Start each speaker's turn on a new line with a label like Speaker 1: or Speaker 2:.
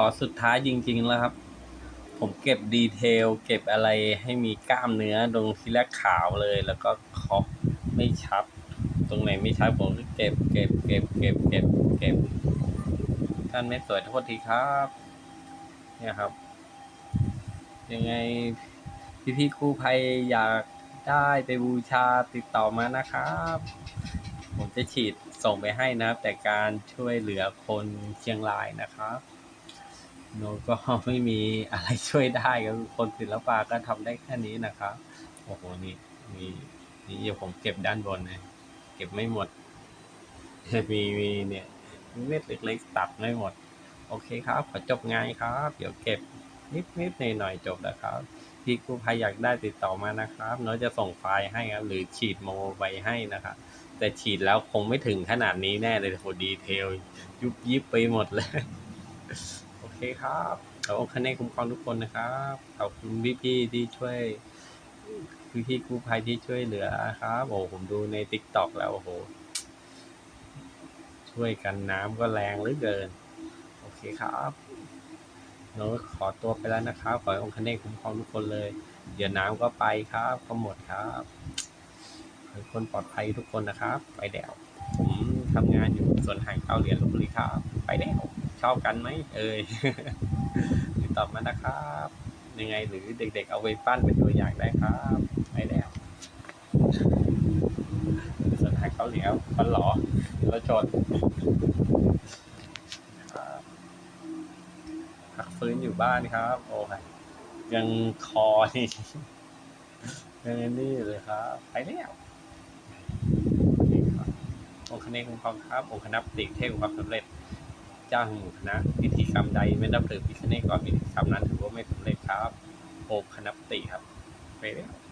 Speaker 1: ขอสุดท้ายจริงๆแล้วครับ ผมเก็บดีเทล เก็บอะไรให้มีกล้ามเนื้อตรงที่แรกขาวเลย แล้วก็คาะไม่ชัด ตรงไหนไม่ชัดผมก็เก็บเก็บเก็บเก็บเก็บเก็บท่านไม่สวยโทษทีครับ เนี่ยครับ ยังไงพี่ๆกู้ภัยอยากได้ไปบูชาติดต่อมานะครับ ผมจะฉีดส่งไปให้นะครับ แต่การช่วยเหลือคนเชียงรายนะครับ โนก็ไม่มีอะไรช่วยได้ก็คือคนศิลปะก็ทำได้แค่นี้นะครับโอ้โหนี่มีนี่เดี๋ยวผมเก็บด้านบนนะเก็บไม่หมดมีมีเนี่ยเม็ดเล็กๆตัดไม่หมด โอเคครับขอจบง่านครับ เดี๋ยวเก็บนิดนิดหน่อยหน่อยๆจบแล้วครับพี่กู้ภัยอยากได้ติดต่อมานะครับเนาจะส่งไฟล์ให้ครับ หรือฉีดโมไปให้นะครับแต่ฉีดแล้วคงไม่ถึงขนาดนี้แน่เลยโหดีเทล ยุบยิบไปหมดเลย เคครับขอบคุณคะแนคุ้มครองทุกคนนะครับขอบคุณพี่พี่ๆที่ช่วยพี่พี่ๆกู้ภัยที่ช่วยเหลือครับ โอ้ผมดูในติ๊กต็อกแล้วโอ้โหช่วยกันน้ำก็แรงเหลือเกิน โอเคครับเราขอตัวไปแล้วนะครับ ขอองค์คเนศคุ้มครองทุกคนเลย เดี๋ยวน้ำก็ไปครับ ก็หมดครับขอให้คนปลอดภัยทุกคนนะครับ ไปแดวผมทำงานอยู่ส่วนห่างเก้าเหรียญลพบุรีครับ ไปแดวชอบกันไหมเอ่ยติดต่อมานะครับ ยังไงหรือเด็กๆ เอาไปปั้นเป็นตัวอย่างได้ครับไปแดวส่วนห่างเก้าเหรียญฟันหลอแล้วจดครับพักฟื้นอยู่บ้านครับ โอ้ยยังคอนี่ยังนี่เลยครับไปแล้วองค์คเนศคุ้มครองครับองค์คณะปฏิเทพความสำเร็จ เจ้าแห่งคณะพิธีกรรมใดไม่นับถือพิชเนก่อนพิธีกรรมนั้นถือว่าไม่สำเร็จครับ โอคณะปฏิครับไปแล้ว